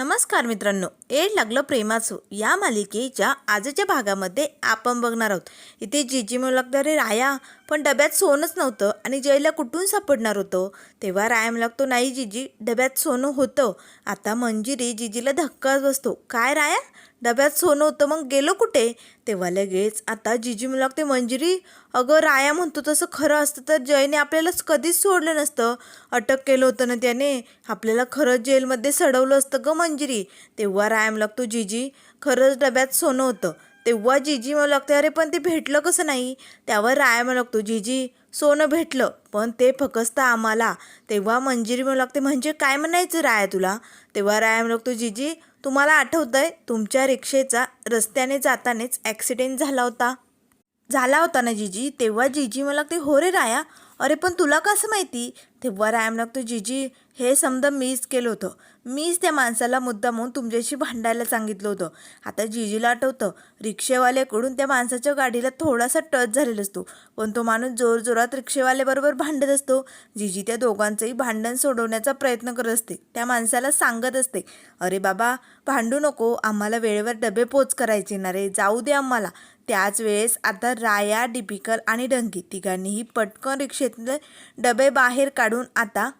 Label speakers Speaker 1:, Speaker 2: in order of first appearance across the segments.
Speaker 1: नमस्कार मित्रांनो एड लागलं प्रेमाचं या मालिकेच्या आजच्या भागामध्ये आपण बघणार आहोत. इथे जिजी म्हणू राया पण डब्यात सोनंच नव्हतं आणि जयला कुठून सापडणार होतं? तेव्हा राया म्हणू लागतो नाही जिजी डब्यात सोनं होतं. आता मंजिरी जिजीला धक्काच बसतो. काय राया? डब्यात सोनं होतं मग गेलो कुठे? तेव्हा लगेच आता जिजी म्हणू लागते मंजिरी अगं राया म्हणतो तसं खरं असतं तर जयने आपल्यालाच कधीच सोडलं नसतं. अटक केलं होतं ना त्याने आपल्याला खरंच जेलमध्ये सडवलं असतं ग मंजिरी. तेव्हा राया म्हणू लागतो जिजी खरंच डब्यात सोनं होतं. तेव्हा जिजी म्हणू लागते अरे पण ते भेटलं कसं नाही? त्यावर राया म्हणू लागतो जिजी सोनं भेटलं पण ते फकस्त आम्हाला. तेव्हा मंजिरी म्हणू लागते म्हणजे काय म्हणायचं राया तुला? तेव्हा राया म्हणू लागतो जिजी तुम्हाला आठवतंय तुमच्या रिक्षेचा रस्त्याने जातानाच ॲक्सिडेंट झाला होता? झाला होता ना जिजी? तेव्हा जीजी मला ते हो रे राया अरे पण तुला कसं माहिती? तेव्हा राय मला लागतो जिजी हे समजा मीच केलं होतं. मीच त्या माणसाला मुद्दा म्हणून तुमच्याशी भांडायला सांगितलं होतं. आता जिजीला आठवतं रिक्षेवाल्याकडून त्या माणसाच्या गाडीला थोडासा टच झालेला असतो. पण तो माणूस जोरजोरात रिक्षेवाल्याबरोबर भांडत असतो. जिजी त्या दोघांचंही भांडण सोडवण्याचा प्रयत्न करत असते. त्या माणसाला सांगत असते अरे बाबा भांडू नको. आम्हाला वेळेवर डबे पोच करायचे ना रे. जाऊ दे आम्हाला. त्याच वेळेस आता राया डिपिकल आणि डंकी तिघांनीही पटकन रिक्षेतले डबे बाहेर काढून आता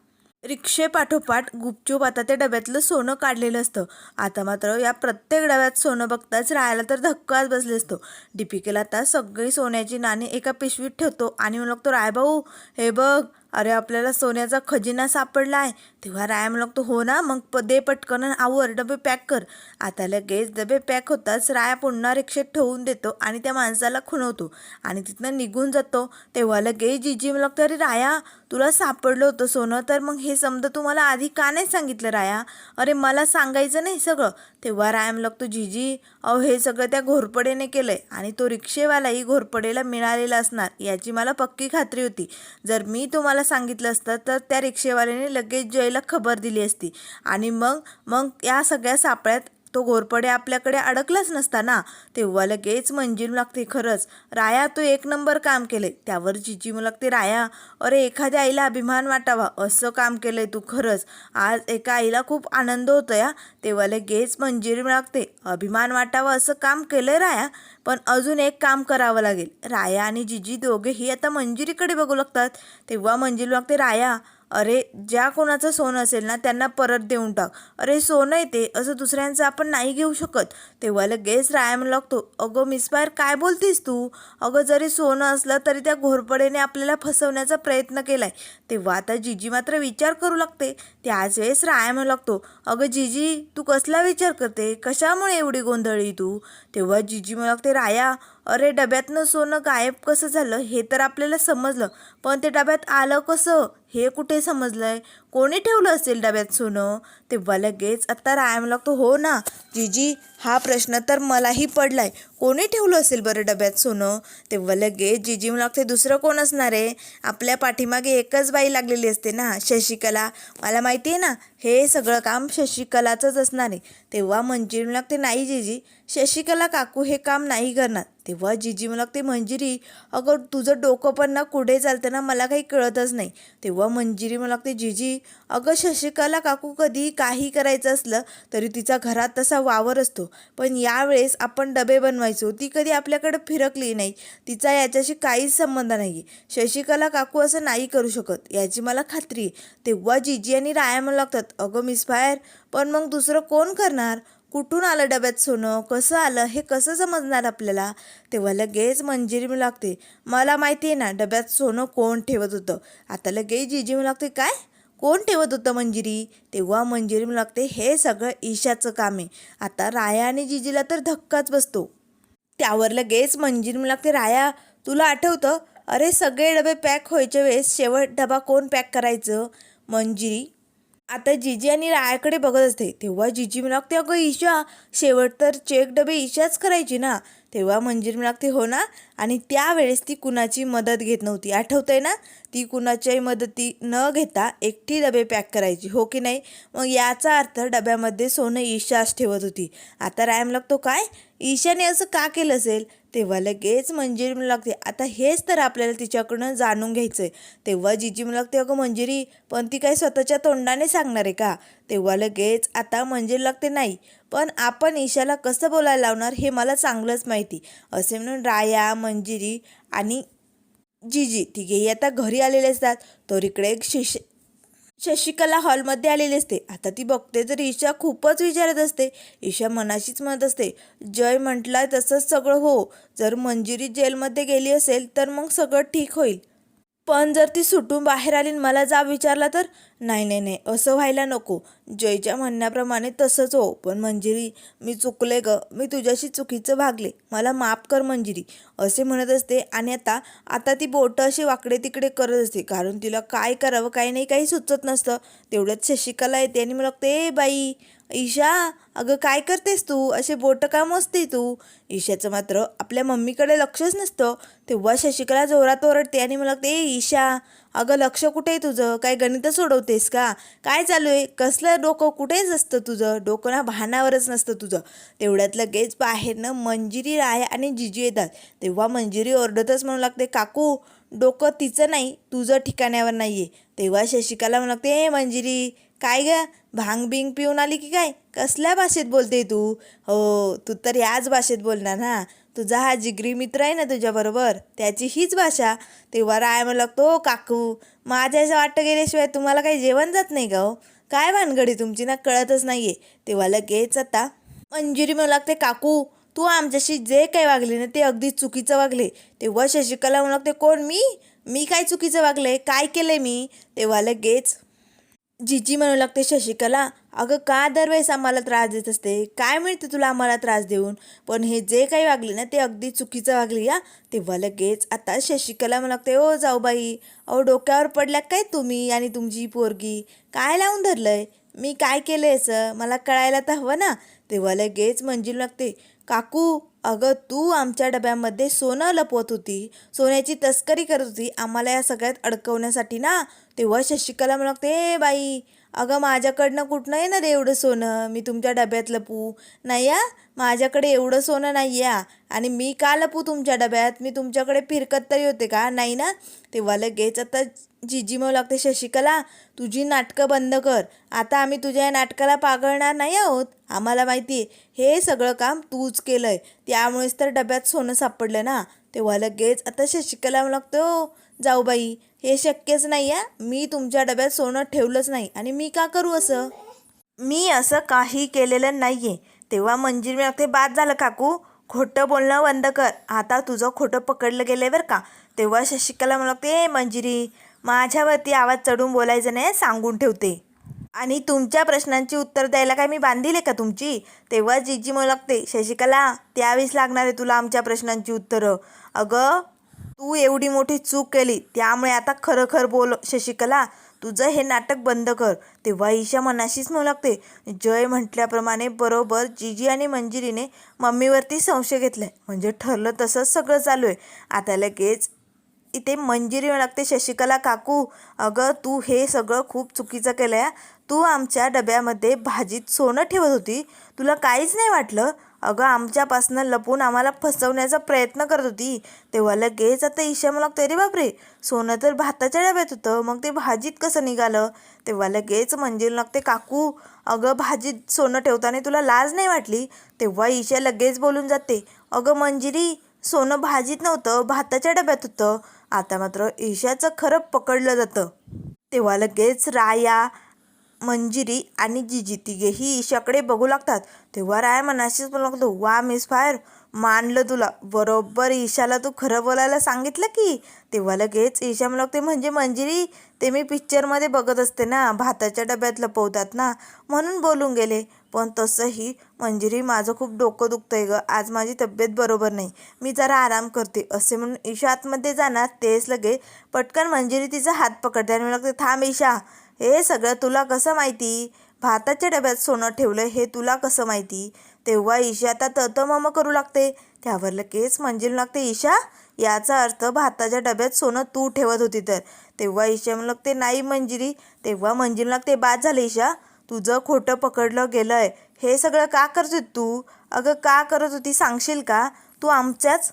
Speaker 1: रिक्षेपाठोपाठ गुपचूप आता त्या डब्यातलं सोनं काढलेलं असतं. आता मात्र या प्रत्येक डब्यात सोनं बघताच राहायला तर धक्काच बसले असतो. डिपिकल आता सगळी सोन्याची नाणी एका पिशवीत ठेवतो आणि म्हणू तो राय भाऊ हे बघ अरे आपल्याला सोन्याचा खजिना सापडला आहे. तेव्हा राय म्हणू तो हो ना मग प दे पटकन आणि आवर डबे पॅक कर. आता लगेच डबे पॅक होताच राया पुन्हा रिक्षेत ठेवून देतो आणि त्या माणसाला खुणवतो. आणि तिथनं निघून जातो. तेव्हा लगेच जिजी म्हणू लागतो अरे राया तुला सापडलं होतं सोनं तर मग हे समजा तुम्हाला आधी का नाही सांगितलं राया? अरे मला सांगायचं नाही सगळं. तेव्हा राया म्हणू लागतो जिजी अहो हे सगळं त्या घोरपडेने केलं आहे आणि तो रिक्षेवालाही घोरपडेला मिळालेला असणार याची मला पक्की खात्री होती. जर मी तुम्हाला सांगितलं असतं तर त्या रिक्षेवाल्याने लगेच जयला खबर दिली असती. आणि मग मग या सगळ्या सापळ्यात तो घोरपडे आपल्याकडे अडकलाच नसता ना. तेव्हा लगेच मंजिल लागते खरंच. राया तू एक नंबर काम केले त्यावर जिजी मला लागते राया अरे एखाद्या आईला अभिमान वाटावा. असं काम केलंय तू खरंच. आज एका आईला खूप आनंद होतो या तेव्हा लगेच मंजिरी लागते अभिमान वाटावा असं काम केलंय राया. पण अजून एक काम करावं लागेल. राया आणि जिजी दोघेही आता मंजिरीकडे बघू लागतात. तेव्हा मंजिरी लागते राया अरे ज्या कोणाचं सोनं असेल ना त्यांना परत देऊन टाक. अरे सोनं येते असं दुसऱ्यांचं आपण नाही घेऊ शकत. तेव्हा लगेच रायाम लागतो. अगं मिसबायर काय बोलतीस तू? अगं जरी सोनं असलं तरी त्या घोरपडेने आपल्याला फसवण्याचा प्रयत्न केलाय. तेव्हा आता जिजी मात्र विचार करू लागते. त्याच वेळेस रायाम लागतो. अगं जिजी तू कसला विचार करते? कशामुळे एवढी गोंधळी तू? तेव्हा जिजी मला लागते राया अरे डब्यातनं सोनं गायब कसं झालं हे तर आपल्याला समजलं. पण ते डब्यात आलं कसं? हे कुठे समजलंय? कोणी ठेवलं असेल डब्यात सोनं? तेव्हा लगेच आत्ता राय लागतो. हो ना? जीजी हा प्रश्न तर मलाही पडलाय. कोणी ठेवलं असेल बरं डब्यात सोनं? तेव्हा लगेच जीजी लागते दुसरं कोण असणार आहे? आपल्या पाठीमागे एकच बाई लागलेली असते ना शशिकला. मला माहिती आहे ना हे सगळं काम शशिकलाचंच असणार आहे. तेव्हा मंजिरी मला लागते नाही जीजी शशिकला काकू हे काम नाही करणार. तेव्हा जिजी लागते मंजिरी अगं तुझं डोकं पण ना कुठे चालतं ना मला काही कळतच नाही. तेव्हा मंजिरी मला लागते. जिजी अगं शशिकला काकू कधी काही करायचं असलं तरी तिचा घरात तसा वावर असतो. पण यावेळेस आपण डबे बनवायचो. ती कधी आपल्याकडे फिरकली नाही. तिचा याच्याशी काहीच संबंध नाही शशिकला काकू असं नाही करू शकत. याची मला खात्री आहे. तेव्हा जिजी आणि राया मला लागतात अगं मिस फायर पण मग दुसरं कोण करणार? कुठून आलं डब्यात सोनं? कसं आलं? हे कसं समजणार आपल्याला? तेव्हा लगेच मंजिरी मी लागते. मला माहिती आहे ना डब्यात सोनं कोण ठेवत होतं? आता लगेच जिजी मी लागते काय? कोण ठेवत होतं मंजिरी? तेव्हा मंजिरी मी लागते. हे सगळं ईशाचं काम आहे. आता राया आणि जिजीला तर धक्काच बसतो. त्यावर लगेच मंजिरी मी लागते. राया तुला आठवतं? अरे सगळे डबे पॅक व्हायच्या वेळेस शेवट डबा कोण पॅक करायचं? मंजिरी आता जिजी आणि रायाकडे बघत असते. तेव्हा जिजी मला अगं ईशा शेवट तर चेक डबे ईशाच करायची ना? तेव्हा मंजिरी मला हो ना. आणि त्यावेळेस ती कुणाची मदत घेत नव्हती. आठवतंय ना? ती कुणाच्याही मदती न घेता एकटी डबे पॅक करायची हो की नाही? मग याचा अर्थ डब्यामध्ये सोनं ईशाच ठेवत होती. आता राय म्हणतो काय? ईशाने असं का केलं असेल? तेव्हा लगेच मंजिरी म्हणू लागते. आता हेच तर आपल्याला तिच्याकडून जाणून घ्यायचं आहे तेव्हा जिजी म्हणू लागते अगं मंजिरी पण ती काही स्वतःच्या तोंडाने सांगणार आहे का? तेव्हा लगेच आता मंजिरी लागते नाही पण आपण ईशाला कसं बोलायला लावणार हे मला चांगलंच माहिती. असे म्हणून राया मंजिरी आणि जीजी तिघेही आता घरी आलेले असतात. तर इकडे एक शिश शशिकला हॉलमध्ये आलेली असते. आता ती बघते तर ईशा खूपच विचारत असते. ईशा मनाशीच म्हणत असते जय म्हटला तसंच सगळं हो. जर मंजिरी जेलमध्ये गेली असेल तर मग सगळं ठीक होईल. पण जर ती सुटून बाहेर आली मला जा विचारला तर नाही नाही नाही. असं व्हायला नको. जयच्या म्हणण्याप्रमाणे तसंच हो. पण मंजिरी मी चुकले ग. मी तुझ्याशी चुकीचं भागले. मला माफ कर मंजिरी. असे म्हणत असते आणि आता आता ती बोटं अशी वाकडे तिकडे करत असते. कारण तिला काय करावं काय नाही काही सुचत नसतं. तेवढ्यात शशिकला येते आणि मला लागते ए बाई ईशा अगं काय करतेस तू? असे बोटं का मोजते तू? ईशाचं मात्र आपल्या मम्मीकडे लक्षच नसतं. तेव्हा शशिकला जोरात ओरडते आणि मला लागते ए ईशा अगं लक्ष कुठे आहे तुझं? काय गणित सोडवतेस का? काय चालू आहे? कसलं डोकं कुठेच असतं तुझं? डोकं ना भानावरच नसतं तुझं. तेवढ्यात लगेच बाहेरनं मंजिरी राय आणि जिजी येतात. तेव्हा मंजिरी ओरडतच म्हणू लागते काकू डोकं तिचं नाही तुझं ठिकाण्यावर नाही आहे तेव्हा शशिकाला म्हणू लागते ए मंजिरी काय ग? भांग बिंग पिऊन आली की काय? कसल्या भाषेत बोलते तू? हो तू तर याच भाषेत बोलणार ना तुझा हा जिगरी मित्र आहे ना तुझ्याबरोबर त्याची हीच भाषा. तेव्हा राय म्हणू लागतो काकू माझ्या असं वाटतं गेल्याशिवाय तुम्हाला काही जेवण जात नाही गाव हो? काय भानगडी तुमची? ना कळतच नाही आहे तेव्हा लगेच आता मंजुरी म्हणू लागते काकू तू आमच्याशी जे काही वागले ना ते अगदी चुकीचं वागले. तेव्हा शशिकला म्हणू लागते कोण? मी? मी काय चुकीचं वागले? काय केले मी? तेव्हा लगेच जिजी म्हणू लागते शशिकला अगं का दरवेळेस आम्हाला त्रास देत असते? काय मिळते तुला आम्हाला त्रास देऊन? पण हे जे काही वागले ना ते अगदी चुकीचं वागली या तेव्हा लगेच आता शशिकला म्हणू लागते ओ जाऊ बाई अहो डोक्यावर पडल्या काय तुम्ही आणि तुमची पोरगी? काय लावून धरलंय? मी काय केलं असं? मला कळायला तर हवं ना? तेव्हा लगेच मंजिल लागते काकू अगं तू आमच्या डब्यामध्ये सोनं लपवत होती. सोन्याची तस्करी करत होती. आम्हाला या सगळ्यात अडकवण्यासाठी ना? तेव्हा शशिकला म्हणते लागते बाई अगं माझ्याकडनं कुठनं येणार एवढं सोनं? मी तुमच्या डब्यात लपू नाही या माझ्याकडे एवढं सोनं नाही या आणि मी का लपू तुमच्या डब्यात? मी तुमच्याकडे फिरकत तरी होते का? नाही ना? तेव्हा लगेच आता जिजी म्हणू लागते शशिकला तुझी नाटकं बंद कर. आता आम्ही तुझ्या या नाटकाला पागळणार नाही आहोत. आम्हाला माहिती आहे हे सगळं काम तूच केलं आहे त्यामुळेच तर डब्यात सोनं सापडलं ना. तेव्हा लगेच आता शशिकला लागतो जाऊ बाई. हे शक्यच नाही आहे मी तुमच्या डब्यात सोनं ठेवलंच नाही. आणि मी का करू असं? मी असं काही केलेलं नाही आहे तेव्हा मंजिरी मी ते बाद झालं काकू. खोटं बोलणं बंद कर. आता तुझं खोटं पकडलं गेलं आहे बरं का? तेव्हा शशिकला मला ते मंजिरी माझ्यावरती आवाज चढून बोलायचं नाही सांगून ठेवते. आणि तुमच्या प्रश्नांची उत्तर द्यायला काय मी बांधील आहे का तुमची? तेव्हा जिजी मला लागते शशिकला त्यावेळेस लागणार आहे तुला आमच्या प्रश्नांची उत्तरं. अगं तू एवढी मोठी चूक केली त्यामुळे आता खरं बोल शशिकला. तुझं हे नाटक बंद कर. तेव्हा ईशा मनाशीच म्हणू लागते जय म्हटल्याप्रमाणे बरोबर जीजी आणि मंजिरीने मम्मीवरती संशय घेतलाय म्हणजे ठरलं तसंच सगळं चालू आहे. आता लगेच इथे मंजिरी लागते शशिकला काकू. अगं तू हे सगळं खूप चुकीचं केलं आहे तू आमच्या डब्यामध्ये भाजीत सोनं ठेवत होती. तुला काहीच नाही वाटलं? अगं आमच्यापासनं लपून आम्हाला फसवण्याचा प्रयत्न करत होती. तेव्हा लगेच आता ईशा मला तरी बापरे. सोनं तर भाताच्या डब्यात होतं. मग ते भाजीत कसं निघालं? तेव्हा लगेच मंजिर लागते काकू अगं भाजीत सोनं ठेवताना तुला लाज नाही वाटली? तेव्हा ईशा लगेच बोलून जाते अगं मंजिरी सोनं भाजीत नव्हतं भाताच्या डब्यात होतं. आता मात्र ईशाचं खरं पकडलं जातं. तेव्हा लगेच राया मंजिरी आणि जिजी तिघेही ईशाकडे बघू लागतात. तेव्हा राय मनाशीच बोलू लागतो वा मिस फायर मानलं तुला. बरोबर ईशाला तू खरं बोलायला सांगितलं की? तेव्हा लगेच ईशा मला लागते म्हणजे मंजिरी ते मी पिक्चरमध्ये बघत असते ना भाताच्या डब्यात लपवतात ना म्हणून बोलून गेले. पण तसंही मंजिरी माझं खूप डोकं दुखतं आहे ग. आज माझी तब्येत बरोबर नाही. मी जरा आराम करते. असे म्हणून ईशा आतमध्ये जाणार. तेच लगे पटकन मंजिरी तिचा हात पकडते आणि मला लागते थांब ईशा हे सगळं तुला कसं माहिती? भाताच्या डब्यात सोनं ठेवलं हे तुला कसं माहिती? तेव्हा ईशा आता तत मम करू लागते. त्यावर लगेच म्हणजेल लागते ईशा. याचा अर्थ भाताच्या डब्यात सोनं तू ठेवत होती तर. तेव्हा ईशा म्हणू लागते नाही मंजिरी. तेव्हा मंजिल लागते बाद झालं ईशा. तुझं खोटं पकडलं गेलंय. हे सगळं का करत होती तू? अगं का करत होती सांगशील का? तू आमच्याच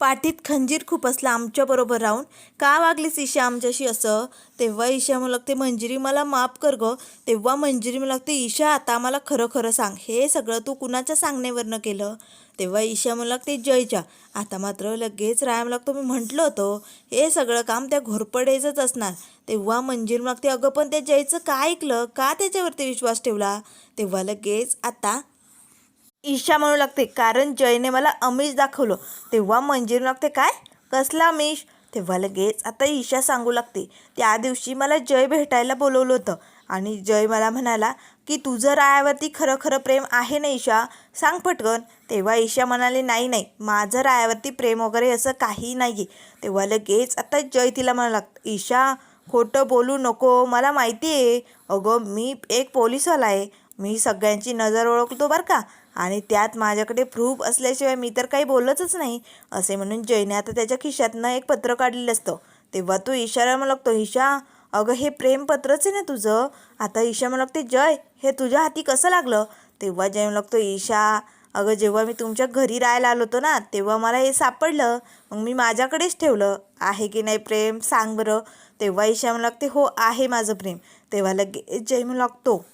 Speaker 1: पाठीत खंजीर खूप असला आमच्याबरोबर राहून. का वागलीस ईशा आमच्याशी असं? तेव्हा ईशा मला लागते मंजिरी मला माफ कर गं. तेव्हा मंजिरी मला लागते ईशा आता मला खरं खरं सांग. हे सगळं तू कुणाच्या सांगण्यावरनं केलं? तेव्हा ईशा मला लागते जयच्या आता मात्र लगेच राया मला लागतो. मी म्हटलं होतं हे सगळं काम त्या घोरपडेचंच असणार. तेव्हा मंजिरी मला लागते अगं पण त्या जयचं काय ऐकलं? का त्याच्यावरती विश्वास ठेवला? तेव्हा लगेच आता ईशा म्हणू लागते कारण जयने मला अमिष दाखवलं. तेव्हा मंजिरू लागते काय? कसला अमिष? तेव्हा लगेच आता ईशा सांगू लागते त्या दिवशी मला जय भेटायला बोलवलं होतं आणि जय मला म्हणाला की तुझं रायावरती खरं खरं प्रेम आहे ना ईशा? सांग पटकन. तेव्हा ईशा म्हणाले नाही नाही माझं रायावरती प्रेम वगैरे असं काही नाही आहे तेव्हा लगेच आता जय तिला म्हणा लागतं ईशा खोटं बोलू नको मला माहिती आहे अगं मी एक पोलिसवाला आहे. मी सगळ्यांची नजर ओळखतो बरं का. आणि त्यात माझ्याकडे प्रूफ असल्याशिवाय मी तर काही बोलतच नाही. असे म्हणून जयने आता त्याच्या खिशातनं एक पत्र काढलेलं असतं. तेव्हा तो इशारा मला लागतो ईशा अगं हे प्रेमपत्रच आहे ना तुझं? आता ईशा मला लागते जय हे तुझ्या हाती कसं लागलं? तेव्हा जय मला लागतो ईशा अगं जेव्हा मी तुमच्या घरी राहायला आलो होतो ना तेव्हा मला हे सापडलं. मग मी माझ्याकडेच ठेवलं. आहे की नाही प्रेम? सांग बरं. तेव्हा ईशा मला लागते हो आहे माझं प्रेम. तेव्हा लगे जय मला लागतो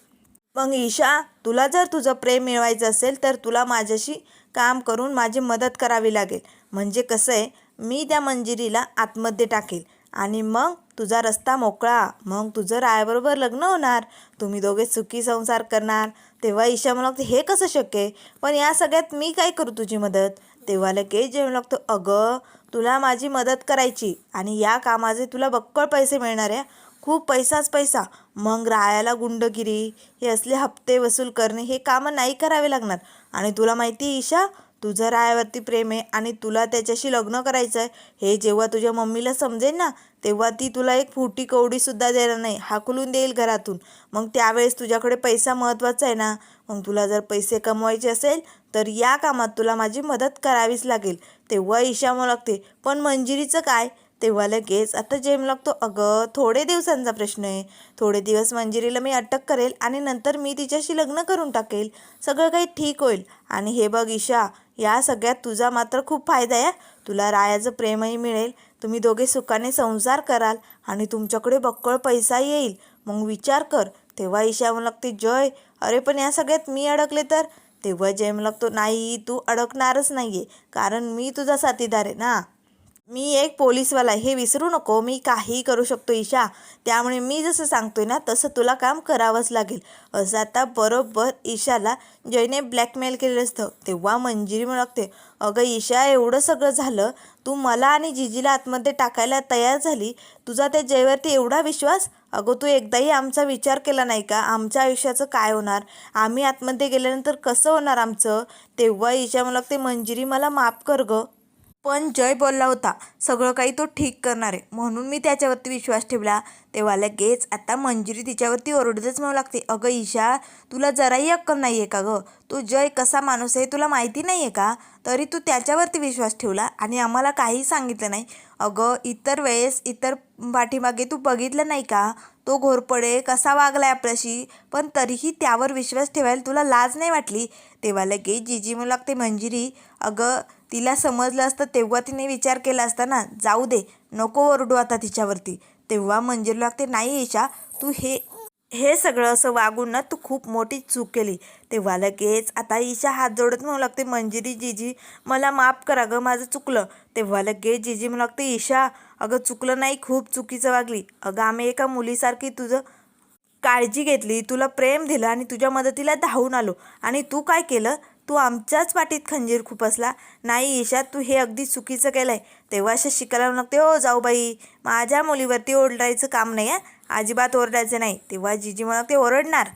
Speaker 1: मग ईशा तुला जर तुझं प्रेम मिळवायचं असेल तर तुला माझ्याशी काम करून माझी मदत करावी लागेल. म्हणजे कसं आहे मी त्या मंजिरीला आतमध्ये टाकेल आणि मग तुझा रस्ता मोकळा. मग तुझं रायाबरोबर लग्न होणार. तुम्ही दोघे सुखी संसार करणार. तेव्हा ईशा मला लागते हे कसं शक्य आहे? पण या सगळ्यात मी काय करू तुझी मदत? तेव्हा लगेच जेवण लागतो. अगं तुला माझी मदत करायची आणि या कामाचे तुला बक्कळ पैसे मिळणार आहे. खूप पैसाच पैसा. मग राहायला गुंडगिरी हे असले हप्ते वसूल करणे हे कामं नाही करावे लागणार. आणि तुला माहिती आहे ईशा तुझं रायावरती प्रेम आहे आणि तुला त्याच्याशी लग्न करायचं आहे हे जेव्हा तुझ्या मम्मीला समजेल ना तेव्हा ती तुला एक फुटी कवडीसुद्धा देणार नाही. हाकलून देईल घरातून. मग त्यावेळेस तुझ्याकडे पैसा महत्त्वाचा आहे ना. मग तुला जर पैसे कमवायचे असेल तर या कामात तुला माझी मदत करावीच लागेल. तेव्हा ईशा मग लागते पण मंजिरीचं काय? तेव्हा लगेच. आता जेम लागतो अगं थोडे दिवसांचा प्रश्न आहे. थोडे दिवस मंजिरीला मी अटक करेल आणि नंतर मी तिच्याशी लग्न करून टाकेल. सगळं काही ठीक होईल. आणि हे बघ ईशा या सगळ्यात तुझा मात्र खूप फायदा आहे. तुला रायाचं प्रेमही मिळेल. तुम्ही दोघे सुखाने संसार कराल आणि तुमच्याकडे बक्कळ पैसा येईल. मग विचार कर. तेव्हा ईशा म्हणू लागते जय अरे पण या सगळ्यात मी अडकले तर? तेव्हा जय म्हणू लागतो नाही तू अडकणारच नाही आहे कारण मी तुझा साथीदार आहे ना. मी एक पोलीसवाला हे विसरू नको. मी काहीही करू शकतो ईशा. त्यामुळे मी जसं सांगतोय ना तसं तुला काम करावंच लागेल. असं आता बरोबर ईशाला जयने ब्लॅकमेल केलेलं असतं. तेव्हा मंजिरी म्हणू लागते अगं ईशा एवढं सगळं झालं. तू मला आणि जिजीला आतमध्ये टाकायला तयार झाली. तुझा त्या जयवरती एवढा विश्वास? अगं तू एकदाही आमचा विचार केला नाही का? आमच्या आयुष्याचं काय होणार? आम्ही आतमध्ये गेल्यानंतर कसं होणार आमचं? तेव्हा ईशा मला लागते मंजिरी मला माफ कर गं. पण जय बोलला होता. सगळं काही तो ठीक करणार. आहे म्हणून मी त्याच्यावरती विश्वास ठेवला. तेव्हा लगेच आता मंजिरी तिच्यावरती ओरडतच म्हणू लागते. अगं ईशा तुला जराही अक्कल नाही आहे का गं? तू जय कसा माणूस आहे तुला माहिती नाही आहे का? तरी तू त्याच्यावरती विश्वास ठेवला आणि आम्हाला काही सांगितलं नाही. अगं इतर वेळेस इतर पाठीमागे तू बघितलं नाही का? तो घोरपडे कसा वागलाय आपल्याशी? पण तरीही त्यावर विश्वास ठेवायला तुला लाज नाही वाटली? तेव्हा लगेच जिजी म्हणू लागते मंजिरी. अगं तिला समजलं असतं तेव्हा तिने विचार केला असता ना जाऊ दे नको ओरडू आता तिच्यावरती. तेव्हा मंजिरी लागते नाही ईशा तू हे हे सगळं असं वागून ना तू खूप मोठी चूक केली. तेव्हा लगेच आता ईशा हात जोडत म्हणू लागते मंजिरी जिजी मला माफ करा गं माझं चुकलं. तेव्हा लगेच जिजी म्हणू लागते ईशा अगं चुकलं नाही खूप चुकीचं वागली. अगं आम्ही एका मुलीसारखी तुझं काळजी घेतली तुला प्रेम दिलं आणि तुझ्या मदतीला धावून आलो. आणि तू काय केलं? तू आमच्याच पाठीत खंजीर खुपसला नाही ईशा तू हे अगदी चुकीचं केलं आहे तेव्हा शशिकला लागते हो जाऊ बाई. माझ्या मुलीवरती ओरडायचं काम नाही आहे अजिबात ओरडायचं नाही. तेव्हा जिजी मला ते ओरडणार.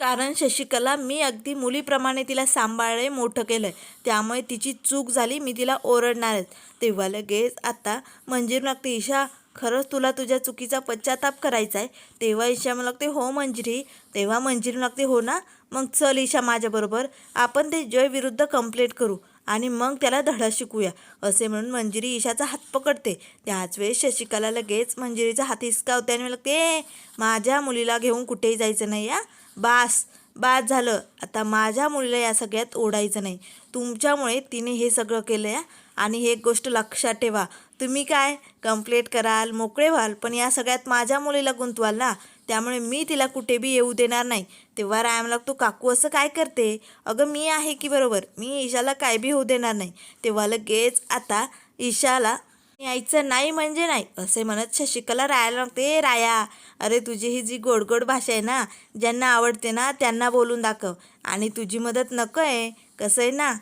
Speaker 1: कारण शशिकला मी अगदी मुलीप्रमाणे तिला सांभाळले मोठं केलं आहे त्यामुळे तिची चूक झाली मी तिला ओरडणारच. तेव्हा लगेच आता मंजीर लागते ईशा खरंच तुला तुझ्या चुकीचा पश्चाताप करायचा आहे तेव्हा ईशा मला लागते हो मंजिरी. तेव्हा मंजिरी लागते हो ना. मग चल ईशा माझ्याबरोबर आपण ते जय विरुद्ध कंप्लेंट करू आणि मग त्याला धडा शिकूया असे म्हणून मंजिरी ईशाचा हात पकडते. त्याच वेळेस शशिकला लगेच मंजिरीचा हात हिसकावते आणि लागते ते माझ्या मुलीला घेऊन कुठेही जायचं नाही या बास. बाद झालं. आता माझ्या मुलीला या सगळ्यात ओढायचं नाही. तुमच्यामुळे तिने हे सगळं केलं आहे आणि हे एक गोष्ट लक्षात ठेवा. तुम्ही काय? कंप्लेट कराल मोकळे व्हाल पण या सगळ्यात माझ्या मुलीला गुंतवाल ना? त्यामुळे मी तिला कुठे बी येऊ देणार नाही. तेव्हा राम लागतो काकू असं काय करते? अगं मी आहे की बरोबर? मी ईशाला काय बी होऊ देणार नाही. तेव्हा लगेच आता ईशाला यायचं नाही म्हणजे नाही. असे म्हणत शशिकला राहायला लागते. राया अरे तुझी ही जी गोड गोड भाषा आहे ना ज्यांना आवडते ना त्यांना बोलून दाखव. आणि तुझी मदत नको आहे कसं आहे ना?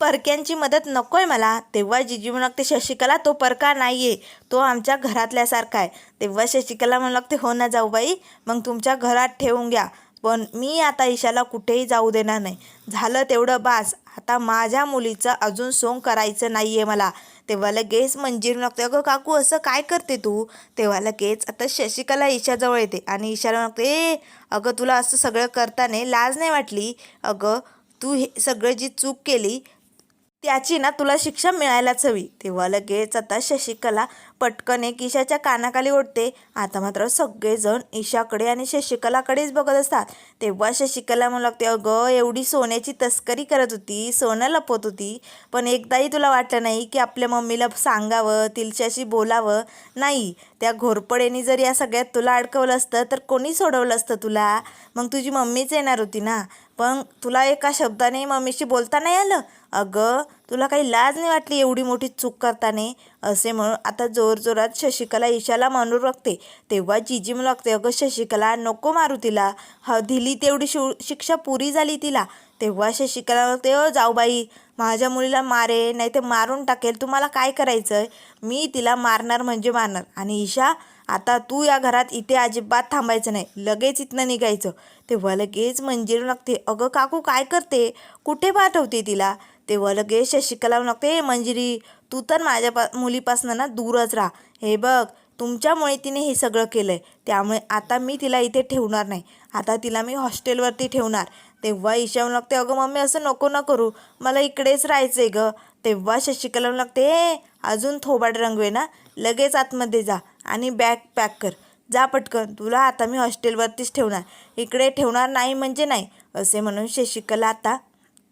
Speaker 1: परक्यांची मदत नको आहे मला. तेव्हा जिजी म्हणू लागते शशिकला तो परका नाही आहे तो आमच्या घरातल्यासारखा आहे. तेव्हा शशिकला म्हणू लागते हो ना जाऊ बाई मग तुमच्या घरात ठेवून घ्या. पण मी आता ईशाला कुठेही जाऊ देणार नाही. झालं तेवढं बास. आता माझ्या मुलीचं अजून सोंग करायचं नाही आहे मला. तेव्हा लगेच मंजीर लागते अगं काकू असं काय करते तू? तेव्हा लगेच आता शशिकला ईशाजवळ येते आणि ईशाला म्हणते ए अगं तुला असं सगळं करताना लाज नाही वाटली? अगं तू हे सगळं जी चूक केली त्याची ना तुला शिक्षा मिळायलाच हवी. तेव्हा लगेच आता शशिकला पटकन एक ईशाच्या कानाखाली ओढते. आता मात्र सगळेजण ईशाकडे आणि शशिकलाकडेच बघत असतात. तेव्हा शशिकला म्हणू लागते अगं एवढी सोन्याची तस्करी करत होती सोनं लपवत होती. पण एकदाही तुला वाटलं नाही की आपल्या मम्मीला सांगावं तिच्याशी बोलावं? नाही. त्या घोरपडेनी जर या सगळ्यात तुला अडकवलं असतं तर कोणी सोडवलं असतं तुला? मग तुझी मम्मीच येणार होती ना? पण तुला एका शब्दाने मम्मीशी बोलता नाही आलं? अगं तुला काही लाज नाही वाटली एवढी मोठी चूक करताना? असे म्हणून आता जोरजोरात शशिकला ईशाला म्हणू लागते तेव्हा जिजी म्हणू लागते अगं शशिकला नको मारू तिला. ह दिली तेवढी शु शिक्षा पुरी झाली तिला. तेव्हा शशिकला म्हणते ओ जाऊ बाई माझ्या मुलीला मारे नाही ते मारून टाकेल. तुम्हाला काय करायचं आहे मी तिला मारणार म्हणजे मारणार. आणि ईशा आता तू या घरात इथे अजिबात थांबायचं नाही. लगेच इथनं निघायचं. तेव्हा लगेच मंजिरू लागते. अगं काकू काय करते? कुठे पाठवते तिला? तेव्हा लगेच शशिकला लागते हे मंजिरी तू तर माझ्या पा मुलीपासनं ना दूरच राहा. हे बघ तुमच्यामुळे तिने हे सगळं केलं आहे त्यामुळे आता मी तिला इथे ठेवणार नाही. आता तिला मी हॉस्टेलवरती ठेवणार. तेव्हा ईशा लागते अगं मम्मी असं नको ना करू. मला इकडेच राहायचं आहे गं. तेव्हा शशिकला लागते हे अजून थोबाड रंगवे ना. लगेच आतमध्ये जा आणि बॅग पॅक कर. जा पटकन तुला आता मी हॉस्टेलवरतीच ठेवणार. इकडे ठेवणार नाही म्हणजे नाही असे म्हणून शशिकला आता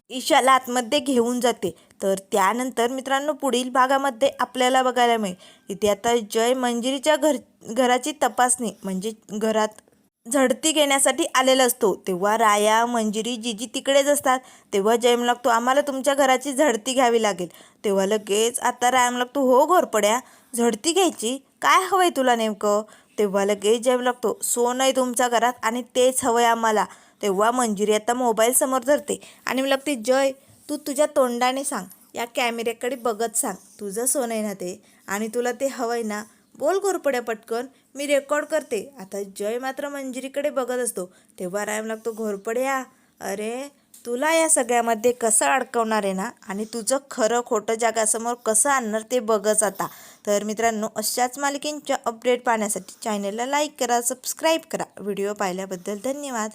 Speaker 1: ईशाला आतमध्ये घेऊन जाते. तर त्यानंतर मित्रांनो पुढील भागामध्ये आपल्याला बघायला मिळेल. इथे आता जय मंजिरीच्या घर घराची तपासणी म्हणजे घरात झडती घेण्यासाठी आलेला असतो. तेव्हा राया मंजिरी जिजी तिकडेच असतात. तेव्हा जयम लागतो आम्हाला तुमच्या घराची झडती घ्यावी लागेल. तेव्हा लगेच आता रायम लागतो हो घोरपड्या झडती घ्यायची? काय हवं आहे तुला नेमकं? तेव्हा लगेच जयम लागतो. सोन आहे तुमच्या घरात आणि तेच हवं आहे आम्हाला. तेव्हा मंजिरी आता मोबाईल समोर धरते. आणि मला लागते जय तू तुझ्या तोंडाने सांग. या कॅमेऱ्याकडे बघत सांग. तुझं सोनं आहे ना ते? आणि तुला ते हवं आहे ना? बोल घोरपड्या पटकन. मी रेकॉर्ड करते. आता जय मात्र मंजिरीकडे बघत असतो. तेव्हा रायम लागतो घोरपड्या. अरे तुला या सगळ्यामध्ये कसं अडकवणार आहे ना? आणि तुझं खरं खोटं जगासमोर कसं आणणार ते बघच आता. तर मित्रांनो अशाच मालिकेंच्या अपडेट पाहण्यासाठी चॅनलला लाईक करा सबस्क्राईब करा. व्हिडिओ पाहिल्याबद्दल धन्यवाद.